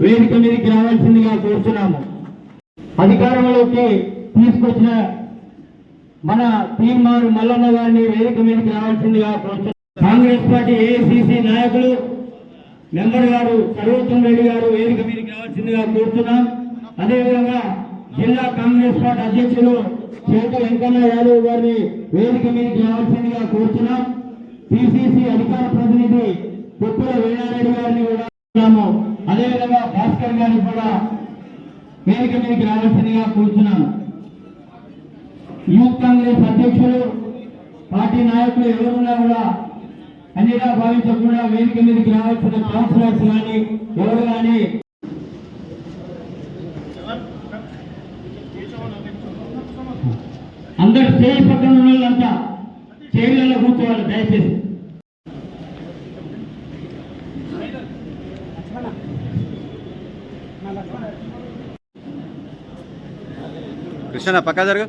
వేదిక మీదకి రావాల్సిందిగా కోరుతున్నాము అధికారంలోకి తీసుకొచ్చిన మన తీర్మారు మల్లన్న గారిని వేదిక మీదకి రావాల్సిందిగా కోరుతున్నాం కాంగ్రెస్ పార్టీ ఏఐసిసి నాయకులు మెంబర్ గారు సర్వోత్తమ్ రెడ్డి గారు వేదిక మీదకి రావాల్సిందిగా కోరుతున్నాం అదేవిధంగా జిల్లా కాంగ్రెస్ పార్టీ అధ్యక్షులు చేత వెంకన్న యాదవ్ గారిని వేదిక మీదకి రావాల్సిందిగా కోరుతున్నాం పిసిసి అధికార ప్రతినిధి కొప్పుల వేణారెడ్డి గారిని కూడా కోరుతున్నాము. అదేవిధంగా భాస్కర్ గారిని కూడా వేదిక మీదకి రావాల్సిందిగా కోరుతున్నాను యూత్ కాంగ్రెస్ అధ్యక్షులు పార్టీ నాయకులు ఎవరున్నా కూడా అన్నిగా భావించకుండా వేదిక మీదకి రావాల్సిన కౌన్సిలర్స్ కానీ ఎవరు కానీ అందరు స్టేజ్ పక్కన ఉన్న వాళ్ళంతా చైర్లలో కూర్చోవాలి దయచేసి. కృష్ణ పక్క జరుగు.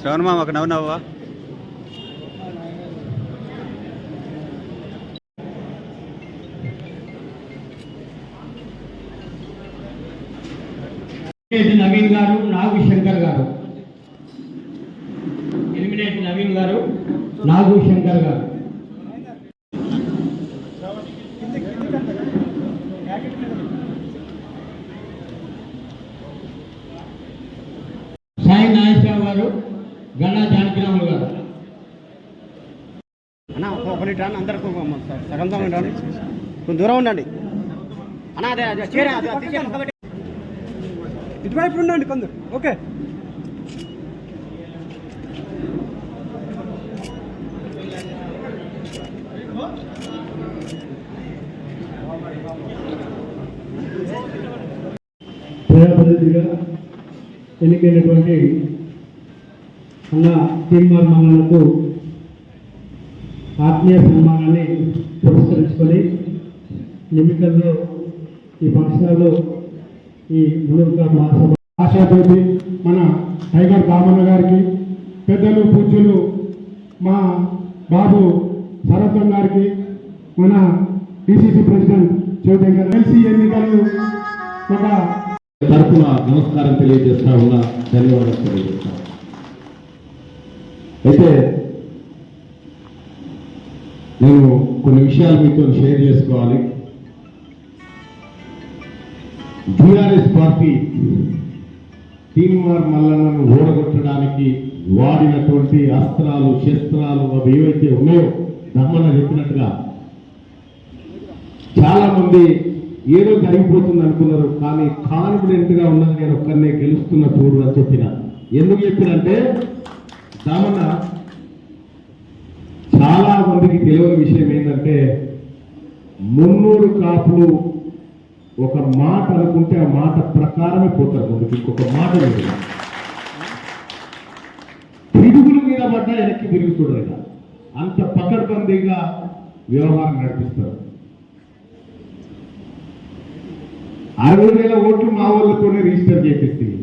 శ్రవణ మామ ఒక నవ్వు నవ్వా నవీన్ గారు నాగు శంకర్ గారు. ఎలిమినేటి నవీన్ గారు నాగు శంకర్ గారు. సాయి నాగేశ్వరరావు గారు గన్నా జానకిరాములు గారు. అన్న ఒక మినిట్ రాను అందరు సగం రాను కొంచెం దూరం ఉండండి. అన్న అదే. ఇటువైపు ఉండండి కొందరు. ఓకే. ప్రజాప్రతినిధిగా ఎన్నికైనటువంటి అన్న తీర్మార్ మండలకు ఆత్మీయ సన్మానాన్ని పురస్కరించుకొని ఎన్నికల్లో ఈ ఫంక్షన్లో ఈ మునుగా మహాసభ ఆశాతోటి మన టైగర్ కామన్న గారికి పెద్దలు పూజ్యులు మా బాబు శరత్వం గారికి మన డిసిసి ప్రెసిడెంట్ చౌదరి ఎల్సీ ఎన్నికలు ఒక తరఫున నమస్కారం తెలియజేస్తా ఉన్నా ధన్యవాదాలు తెలియజేస్తా. అయితే నేను కొన్ని విషయాలు మీతో షేర్ చేసుకోవాలి. బీఆర్ఎస్ పార్టీ టీఎంఆర్ మల్లన్నను ఓడగొట్టడానికి వాడినటువంటి అస్త్రాలు శస్త్రాలు అవి ఏవైతే ఉన్నాయో దమ్మన చెప్పినట్టుగా చాలా మంది ఏదో జరిగిపోతుంది అనుకున్నారు? కానీ కాన్ఫిడెంట్గా ఉన్నది నేను ఒక్కరినే గెలుస్తున్న చూడు అని చెప్పిన. ఎందుకు చెప్పినంటే దామన్న చాలా మందికి తెలియని విషయం ఏంటంటే మున్నూరు కాపులు ఒక మాట అనుకుంటే ఆ మాట ప్రకారమే పోతారు ముందుకు. ఇంకొక మాట లేదు. పిడుగుల మీద పడ్డా వెనక్కి తిరిగి అంత పకడ్బందీగా వ్యవహారం నడిపిస్తారు. అరవై వేల ఓట్లు మా వాళ్ళతోనే రిజిస్టర్ చేపిస్తుంది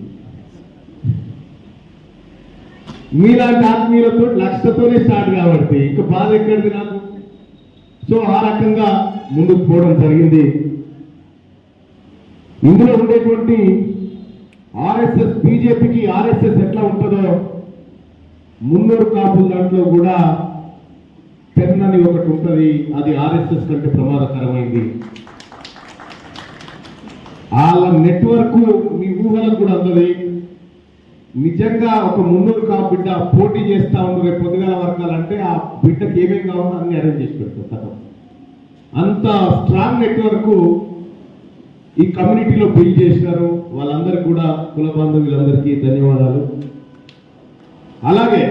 మీలాంటి ఆత్మీయులతో లక్షతోనే స్టార్ట్ కాబట్టి ఇంకా బాధ ఎక్కడిది నాకు? సో ఆ రకంగా ముందుకు పోవడం జరిగింది. ఇందులో ఉండేటువంటి ఆర్ఎస్ఎస్ బీజేపీకి ఆర్ఎస్ఎస్ ఎట్లా ఉంటుందో మున్నూరు కాపుల దాంట్లో కూడా పెన్ అని ఒకటి ఉంటుంది. అది ఆర్ఎస్ఎస్ కంటే ప్రమాదకరమైంది. వాళ్ళ నెట్వర్క్ మీ ఊహలకు కూడా అందది నిజంగా ఒక మున్నూరు కా బిడ్డ పోటీ చేస్తా ఉంది రేపు పొద్దుగాల వర్గాలంటే ఆ బిడ్డకి ఏమేమి కావాలో అన్ని అరేంజ్ చేసి పెడతారు అంత స్ట్రాంగ్ నెట్వర్క్ ఈ కమ్యూనిటీలో బిల్డ్ చేసినారు. వాళ్ళందరికీ కూడా కుల బాంధవులందరికీ ధన్యవాదాలు. అలాగే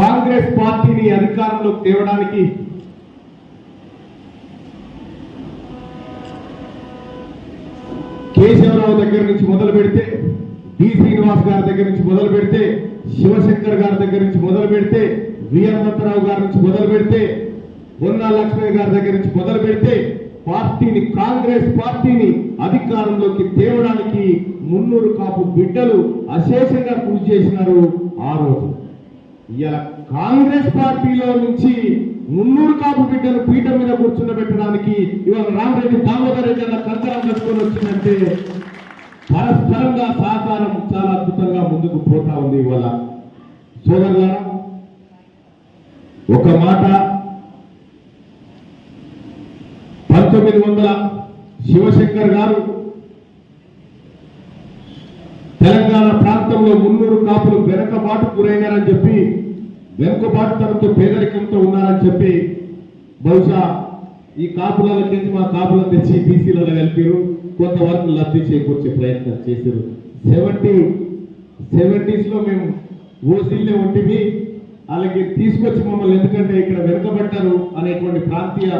కాంగ్రెస్ పార్టీని అధికారంలోకి తేవడానికి కేశవరావు దగ్గర నుంచి మొదలు పెడితే డి శ్రీనివాస్ గారి దగ్గర నుంచి మొదలు పెడితే శివశంకర్ గారి దగ్గర నుంచి మొదలు పెడితే వి గారి నుంచి మొదలు పెడితే బొన్నా లక్ష్మయ్య గారి దగ్గర నుంచి మొదలు పెడితే పార్టీని కాంగ్రెస్ పార్టీని అధికారంలోకి తేవడానికి మున్నూరు కాపు బిడ్డలు అశేషంగా కృషి చేసినారు ఆ రోజు. ఇలా కాంగ్రెస్ పార్టీలో నుంచి మున్నూరు కాపు బిడ్డలు పీఠం మీద కూర్చుండబెట్టడానికి ఇవాళ రామరెడ్డి దామోదర్ రెడ్డి అన్న కంకరం కట్టుకొని వచ్చిందంటే పరస్పరంగా సహకారం చాలా అద్భుతంగా ముందుకు పోతా ఉంది ఇవాళ. సోదరులారా ఒక మాట పంతొమ్మిది వందల శివశంకర్ గారు తెలంగాణ ప్రాంతంలో మున్నూరు కాపులు వెనకబాటు గురైనారని చెప్పి వెనుకబాటుతనంతో పేదరికంతో ఉన్నారని చెప్పి బహుశా ఈ కాపులలో తెచ్చి మా కాపులను తెచ్చి బీసీలలో కలిపారు కొంతవరకు లబ్ధి చేకూర్చే ప్రయత్నం చేశారు సెవెంటీ సెవెంటీస్లో మేము ఓసీలే ఉంటివి అలాగే తీసుకొచ్చి మమ్మల్ని ఎందుకంటే ఇక్కడ వెనుకబడ్డారు అనేటువంటి ప్రాంతీయ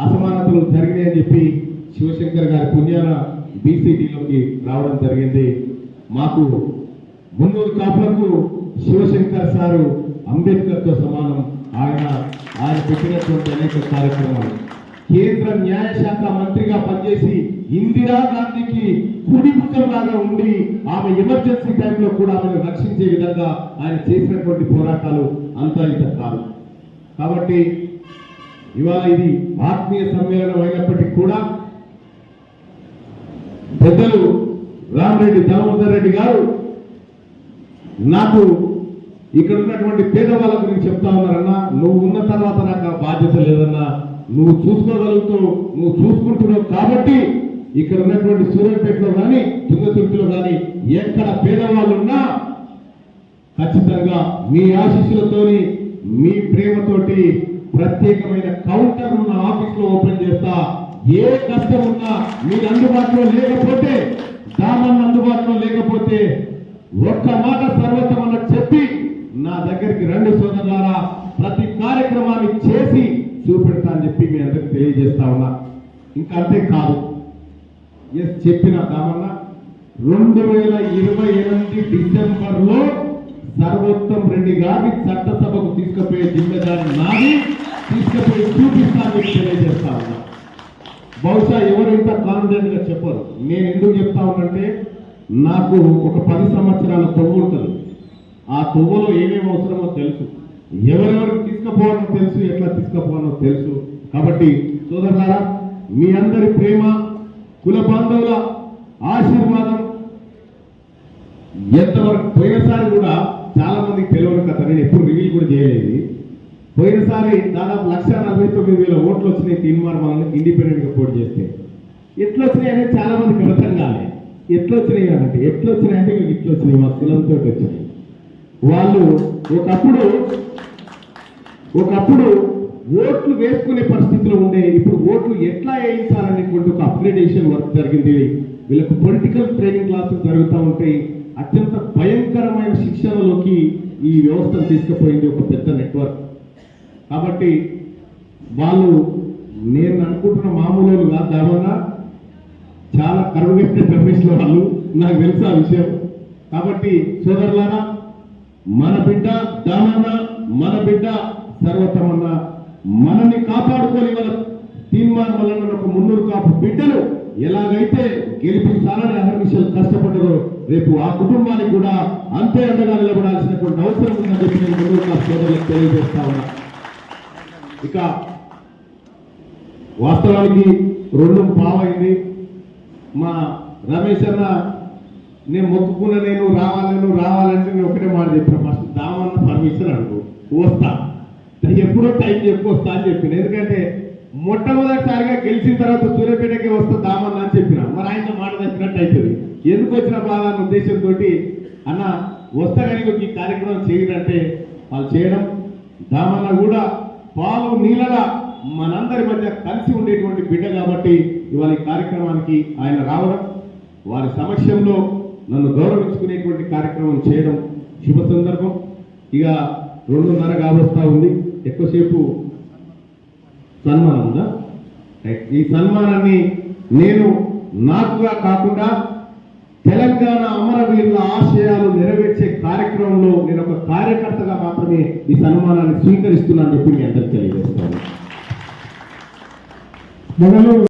అసమానతలు జరిగినాయని చెప్పి శివశంకర్ గారి పుణ్యాన బీసీటీలోకి రావడం జరిగింది. మాకు మున్నూరు కాపులకు శివశంకర్ సారు అంబేద్కర్తో సమానం. ఆయన ఆయన పెట్టినటువంటి అనేక కార్యక్రమాలు. కేంద్ర న్యాయశాఖ మంత్రిగా పనిచేసి ఇందిరా గాంధీకి ఉండి ఆమె ఎమర్జెన్సీ టైంలో కూడా ఆమెను రక్షించే విధంగా ఆయన చేసినటువంటి పోరాటాలు అంతా ఇంత కాదు. కాబట్టి ఇవాళ ఇది ఆత్మీయ సమ్మేళనం అయినప్పటికీ కూడా పెద్దలు రామరెడ్డి దామోదర్ రెడ్డి గారు నాకు ఇక్కడ ఉన్నటువంటి పేదవాళ్ళ గురించి చెప్తా ఉన్నారన్నా నువ్వు ఉన్న తర్వాత నాకు ఆ బాధ్యత లేదన్నా నువ్వు చూసుకోగలుగుతావు నువ్వు చూసుకుంటున్నావు కాబట్టి ఇక్కడ ఉన్నటువంటి సూర్యాపేటలో కానీ తుంగతుర్తిలో కానీ ఎక్కడ పేదవాళ్ళు ఉన్నా ఖచ్చితంగా మీ ఆశీస్సులతోని మీ ప్రేమతోటి ప్రత్యేకమైన కౌంటర్ ఉన్న ఆఫీస్లో ఓపెన్ చేస్తా. ఏ కష్టం ఉన్నా మీరు అందుబాటులో లేకపోతే దామన్ అందుబాటులో లేకపోతే ఒక్క మాట సర్వతమన్న చెప్పి నా దగ్గరికి రెండు సోదరులారా. ప్రతి కార్యక్రమాన్ని చేసి చూపెడతా అని చెప్పి మీ అందరికి తెలియజేస్తా ఉన్నా. ఇంకా అంతే కాదు. ఎస్ చెప్పిన దామన్న రెండు వేల ఇరవై ఎనిమిది డిసెంబర్లో సర్వోత్తం రెడ్డి గారిని చట్టసభకు తీసుకుపోయే జిమ్మెదారి నాది తీసుకుపోయి చూపిస్తాను తెలియజేస్తా ఉన్నా. బహుశా ఎవరు ఇంత కాన్ఫిడెంట్గా చెప్పరు. నేను ఎందుకు చెప్తా ఉన్నంటే నాకు ఒక పది సంవత్సరాల తొవ్వు ఉంటుంది. ఆ తొవ్వులో ఏమేమి అవసరమో తెలుసు. ఎవరెవరికి తీసుకుపోవాలో తెలుసు ఎట్లా తీసుకుపోవాలో తెలుసు. కాబట్టి సోదరులారా మీ అందరి ప్రేమ కుల బాంధవుల ఆశీర్వాదం ఎంతవరకు పోయినసారి కూడా చాలా మందికి తెలియని కథ. నేను ఎప్పుడు రివీల్ కూడా చేయలేదు. పోయినసారి దాదాపు లక్ష నలభై తొమ్మిది వేల ఓట్లు వచ్చినాయి తీర్మానం ఇండిపెండెంట్గా ఇండిపెండెంట్ పోటీ చేస్తే. ఎట్లా వచ్చినాయి అనేది చాలా మందికి అర్థం కాలేదు. ఎట్లా వచ్చినాయి అంటే ఎట్లా వచ్చినాయి అంటే ఇట్లా వచ్చినాయి మా కులంతో వచ్చినాయి వాళ్ళు ఒకప్పుడు ఒకప్పుడు ఓట్లు వేసుకునే పరిస్థితిలో ఉండే ఇప్పుడు ఓట్లు ఎట్లా వేయించాలనేటువంటి ఒక అప్గ్రేడేషన్ వర్క్ జరిగింది. వీళ్ళకు పొలిటికల్ ట్రైనింగ్ క్లాసులు జరుగుతూ ఉంటాయి. అత్యంత భయంకరమైన శిక్షణలోకి ఈ వ్యవస్థను తీసుకుపోయింది ఒక పెద్ద నెట్వర్క్. కాబట్టి వాళ్ళు నేను అనుకుంటున్న మామూలు కాదు దామన్నా చాలా కరువుగట్టిన ప్రొఫెషనల్ వాళ్ళు. నాకు తెలుసు ఆ విషయం. కాబట్టి సోదరులారా మన బిడ్డ దానన్న మన బిడ్డ సర్వతమన్న మనల్ని కాపాడుకొని మన తీర్మానం వలన ఒక మున్నూరు కాపు బిడ్డలు ఎలాగైతే గెలిపించాలని అహర్నిశలు కష్టపడ్డారో రేపు ఆ కుటుంబానికి కూడా అంతే అండగా నిలబడాల్సినటువంటి అవసరం ఉందని చెప్పి నేను మున్నూరు కాపు సోదరులకు తెలియజేస్తా ఉన్నా. ఇక వాస్తవానికి రెండు పావైంది. మా రమేష్ అన్న నేను మొక్కుకున్న నేను రావాలి నువ్వు రావాలంటే నేను ఒకటే మాట చెప్పాను. ఫస్ట్ దామన్న పర్మిషన్ అడుగు వస్తా. ఎప్పుడో టైం చెప్పు వస్తా అని చెప్పిన. ఎందుకంటే మొట్టమొదటిసారిగా గెలిచిన తర్వాత సూర్యపేటకి వస్తా దామన్న అని చెప్పిన. మరి ఆయన మాట తప్పినట్టు అవుతుంది ఎందుకు వచ్చిన బాధ అన్న ఉద్దేశంతో అన్న వస్తా కానీ ఈ కార్యక్రమం చేయడంటే వాళ్ళు చేయడం. దామన్న కూడా పాలు నీళ్ళ మనందరి మధ్య కలిసి ఉండేటువంటి బిడ్డ కాబట్టి ఇవాళ కార్యక్రమానికి ఆయన రావడం వారి సమక్షంలో నన్ను గౌరవించుకునేటువంటి కార్యక్రమం చేయడం శుభ సందర్భం. ఇక రెండున్నర కావస్తా ఉంది. ఎక్కువసేపు సన్మానం ఉందా? ఈ సన్మానాన్ని నేను నాకుగా కాకుండా తెలంగాణ అమరవీరుల ఆశయాలు నెరవేర్చే కార్యక్రమంలో నేను ఒక కార్యకర్తగా మాత్రమే ఈ సన్మానాన్ని స్వీకరిస్తున్నాను చెప్పి మీ అందరికీ తెలియజేస్తాను.